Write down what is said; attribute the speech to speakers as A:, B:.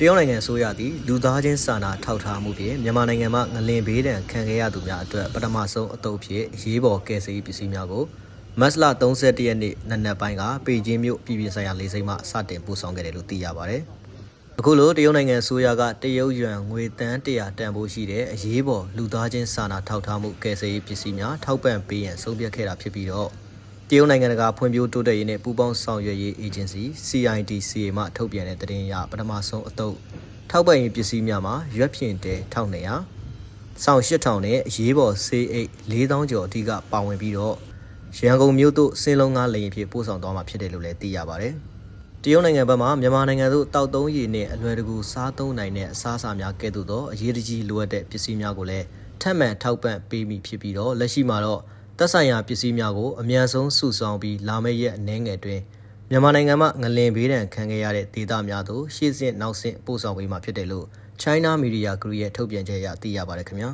A: တရုတ်နိုင်ငံအစိုးရသည်လူသားချင်းစာနာထောက်ထားမှုဖြင့်မြန်မာနိုင်ငံမှာငလင်ဘေးဒဏ်ခံခဲ့ရသူများအတွက်ပထမဆုံးအတုပ်ဖြစ်အရေးပေါ်ကယ်ဆယ်ရေးပစ္စည်းများကိုမတ်လ31ရက်နေ့နနက်ပိုင်းကပေကျင်းမြို့ပြည်ပြည်ဆိုင်ရာလေဆိပ်မှစတင်ပို့ဆောင်ခဲ့တယ်လို့သိရပါတယ်။အခုလိုတရုတ်နိုင်ငံအစိုးရကတရုတ်ယွမ်ငွေတန်း100တန်ဖိုးရှိတဲ့အရေးပေါ်လူသားချင်းစာနာထောက်ထားမှုကယ်ဆယ်ရေးပစ္စည်းများထောက်ပံ့ပေးရန်ဆုံးဖြတ်ခဲ့တာဖြစ်ပြီးတော့ တရုတ်နိုင်ငံတကာဖွံ့ဖြိုးတိုးတက်ရေးနဲ့ပူးပေါင်းဆောင်ရွက်ရေးအေဂျင်စီ CIDCA မှထုတ်ပြန်တဲ့သတင်းအရပထမဆုံးအတုပ်ထောက်ပံ့ရေးပစ္စည်းများမှာရွက်ဖြင့်တဲ1200စောင်8000နဲ့အရေးပေါ်ဆေးအိတ်4000ကျော်အထိကပါဝင်ပြီးတော့ရန်ကုန်မြို့သို့စင်းလုံးကားလေယာဉ်ဖြင့်ပို့ဆောင်သွားမှာဖြစ်တယ်လို့လည်းသိရပါတယ်။တရုတ်နိုင်ငံဘက်မှမြန်မာနိုင်ငံသို့တောက်သုံးရည်နဲ့အလွယ်တကူစားသုံးနိုင်တဲ့အစားအစာများကဲ့သို့သောအရေးတကြီးလိုအပ်တဲ့ပစ္စည်းများကိုလည်းထပ်မံထောက်ပံ့ပေးမိဖြစ်ပြီးတော့လက်ရှိမှာတော့ သက်ဆိုင်ရာပစ္စည်းများကိုအမြန်ဆုံးစုဆောင်ပြီးလာမယ့်ရက်အနည်းငယ်တွင်မြန်မာနိုင်ငံမှငလင်ဘေးဒဏ်ခံခဲ့ရတဲ့ဒေသများသို့ရှေ့ဆင့်နောက်ဆင့်ပို့ဆောင်ပေးမှာဖြစ်တယ်လို့ China Media Group ရဲ့ထုတ်ပြန်ချက်အရသိရပါတယ်ခင်ဗျာ